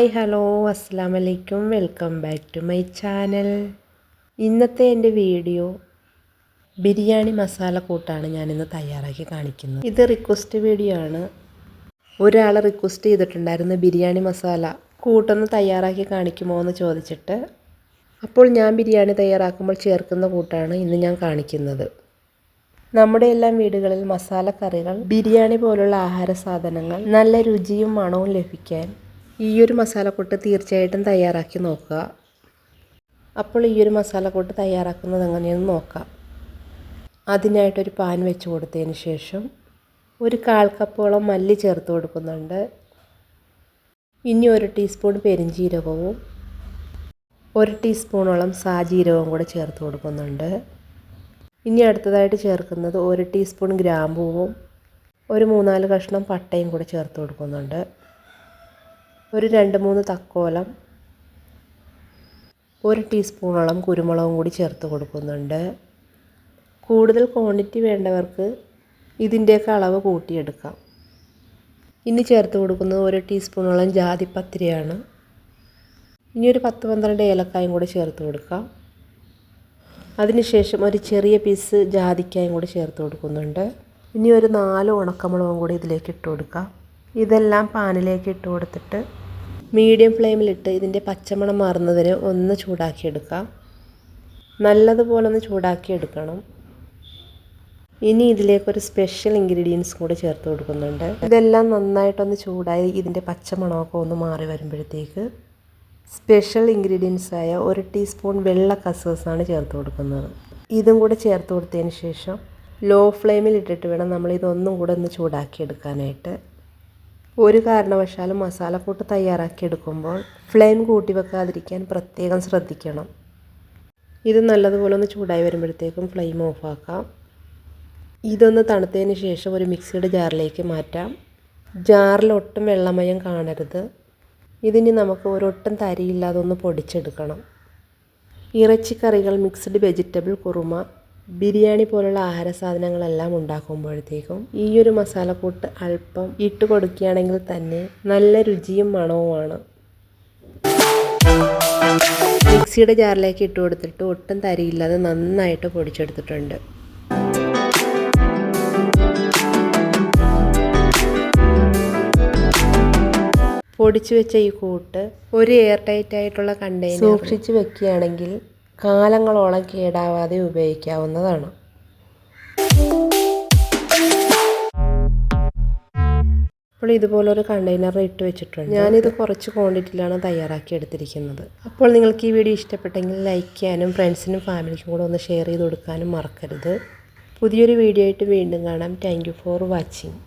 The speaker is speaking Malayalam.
ഹായ് ഹലോ അസ്സാം വലൈക്കും welcome back to my channel. ഇന്നത്തെ എന്റെ വീഡിയോ ബിരിയാണി മസാല കൂട്ടാണ് ഞാനിന്ന് തയ്യാറാക്കി കാണിക്കുന്നത്. ഇത് റിക്വസ്റ്റ് വീഡിയോ ആണ്. ഒരാൾ റിക്വസ്റ്റ് ചെയ്തിട്ടുണ്ടായിരുന്നു ബിരിയാണി മസാല കൂട്ടൊന്ന് തയ്യാറാക്കി കാണിക്കുമോ എന്ന് ചോദിച്ചിട്ട്. അപ്പോൾ ഞാൻ ബിരിയാണി തയ്യാറാക്കുമ്പോൾ ചേർക്കുന്ന കൂട്ടാണ് ഇന്ന് ഞാൻ കാണിക്കുന്നത്. നമ്മുടെ എല്ലാം വീടുകളിൽ മസാലക്കറികൾ ബിരിയാണി പോലുള്ള ആഹാര സാധനങ്ങൾ നല്ല രുചിയും മണവും ലഭിക്കാൻ ഈ ഒരു മസാലക്കൂട്ട് തീർച്ചയായിട്ടും തയ്യാറാക്കി നോക്കുക. അപ്പോൾ ഈ ഒരു മസാലക്കൂട്ട് തയ്യാറാക്കുന്നത് എങ്ങനെയെന്ന് നോക്കാം. അതിനായിട്ടൊരു പാൻ വെച്ച് കൊടുത്തതിന് ശേഷം ഒരു കാൽ കപ്പോളം മല്ലി ചേർത്ത് കൊടുക്കുന്നുണ്ട്. ഇനി ഒരു ടീസ്പൂൺ പെരിഞ്ജീരകവും ഒരു ടീസ്പൂണോളം സാജീരകവും കൂടെ ചേർത്ത് കൊടുക്കുന്നുണ്ട്. ഇനി അടുത്തതായിട്ട് ചേർക്കുന്നത് ഒരു ടീസ്പൂൺ ഗ്രാമ്പൂവും ഒരു മൂന്നാൽ കഷ്ണം പട്ടയും കൂടെ ചേർത്ത് കൊടുക്കുന്നുണ്ട്. ഒരു രണ്ട് മൂന്ന് തക്കോലം ഒരു ടീസ്പൂണോളം കുരുമുളകും കൂടി ചേർത്ത് കൊടുക്കുന്നുണ്ട്. കൂടുതൽ ക്വാണ്ടിറ്റി വേണ്ടവർക്ക് ഇതിന്റെയൊക്കെ അളവ് കൂട്ടിയെടുക്കാം. ഇനി ചേർത്ത് കൊടുക്കുന്നത് ഒരു ടീസ്പൂണോളം ജാതിപ്പത്തിരിയാണ്. ഇനി ഒരു പത്ത് പന്ത്രണ്ട് ഏലക്കായും കൂടി ചേർത്ത് കൊടുക്കാം. അതിനുശേഷം ഒരു ചെറിയ പീസ് ജാതിക്കായും കൂടി ചേർത്ത് കൊടുക്കുന്നുണ്ട്. ഇനി ഒരു നാല് ഉണക്കമുളകും കൂടി ഇതിലേക്ക് ഇട്ട് കൊടുക്കാം. ഇതെല്ലാം പാനിലേക്ക് ഇട്ട് കൊടുത്തിട്ട് മീഡിയം ഫ്ലെയിമിലിട്ട് ഇതിന്റെ പച്ചമണം മാറുന്നതിന് ഒന്ന് ചൂടാക്കിയെടുക്കാം. നല്ലതുപോലെ ഒന്ന് ചൂടാക്കിയെടുക്കണം. ഇനി ഇതിലേക്കൊരു സ്പെഷ്യൽ ഇൻഗ്രീഡിയൻസ് കൂടി ചേർത്ത് കൊടുക്കുന്നുണ്ട്. ഇതെല്ലാം നന്നായിട്ടൊന്ന് ചൂടായി ഇതിന്റെ പച്ചമണമൊക്കെ ഒന്ന് മാറി വരുമ്പോഴത്തേക്ക് സ്പെഷ്യൽ ഇൻഗ്രീഡിയൻസായ ഒരു ടീസ്പൂൺ വെള്ള കസൂസാണ് ചേർത്ത് കൊടുക്കുന്നത്. ഇതും കൂടെ ചേർത്ത് കൊടുത്തതിന് ശേഷം ലോ ഫ്ലെയിമിൽ ഇട്ടിട്ട് വേണം നമ്മൾ ഇതൊന്നും കൂടെ ഒന്ന് ചൂടാക്കിയെടുക്കാനായിട്ട്. ഒരു കാരണവശാലും മസാലക്കൂട്ട് തയ്യാറാക്കിയെടുക്കുമ്പോൾ ഫ്ലെയിം കൂട്ടി വെക്കാതിരിക്കാൻ പ്രത്യേകം ശ്രദ്ധിക്കണം. ഇത് നല്ലതുപോലെ ഒന്ന് ചൂടായി വരുമ്പോഴത്തേക്കും ഫ്ലെയിം ഓഫാക്കാം ഇതൊന്ന് തണുത്തതിന് ശേഷം ഒരു മിക്സിയുടെ ജാറിലേക്ക് മാറ്റാം. ജാറിൽ ഒട്ടും വെള്ളമയം കാണരുത്. ഇതിനി നമുക്ക് ഒരൊട്ടും തരിയില്ലാതെ ഒന്ന് പൊടിച്ചെടുക്കണം. ഇറച്ചിക്കറികൾ മിക്സ്ഡ് വെജിറ്റബിൾ കുറുമ ബിരിയാണി പോലുള്ള ആഹാര സാധനങ്ങളെല്ലാം ഉണ്ടാക്കുമ്പോഴത്തേക്കും ഈ ഒരു മസാലക്കൂട്ട് അല്പം ഇട്ട് കൊടുക്കുകയാണെങ്കിൽ തന്നെ നല്ല രുചിയും മണവുമാണ്. മിക്സിയുടെ ജാറിലേക്ക് ഇട്ട് കൊടുത്തിട്ട് ഒട്ടും തരിയില്ലാതെ നന്നായിട്ട് പൊടിച്ചെടുത്തിട്ടുണ്ട്. പൊടിച്ചു വെച്ച ഈ കൂട്ട് ഒരു എയർ ടൈറ്റ് ആയിട്ടുള്ള കണ്ടെയ്നർ സൂക്ഷിച്ചു വെക്കുകയാണെങ്കിൽ കാലങ്ങളോളം കേടാവാതെ ഉപയോഗിക്കാവുന്നതാണ്. അപ്പോൾ ഇതുപോലൊരു കണ്ടെയ്നറിൽ ഇട്ട് വെച്ചിട്ടുണ്ട്. ഞാനിത് കുറച്ച് ക്വാണ്ടിറ്റിയിലാണ് തയ്യാറാക്കി എടുത്തിരിക്കുന്നത്. അപ്പോൾ നിങ്ങൾക്ക് ഈ വീഡിയോ ഇഷ്ടപ്പെട്ടെങ്കിൽ ലൈക്ക് ചെയ്യാനും ഫ്രണ്ട്സിനും ഫാമിലിക്കും കൂടെ ഒന്ന് ഷെയർ ചെയ്ത് കൊടുക്കാനും മറക്കരുത്. പുതിയൊരു വീഡിയോ ആയിട്ട് വീണ്ടും കാണാം. Thank for watching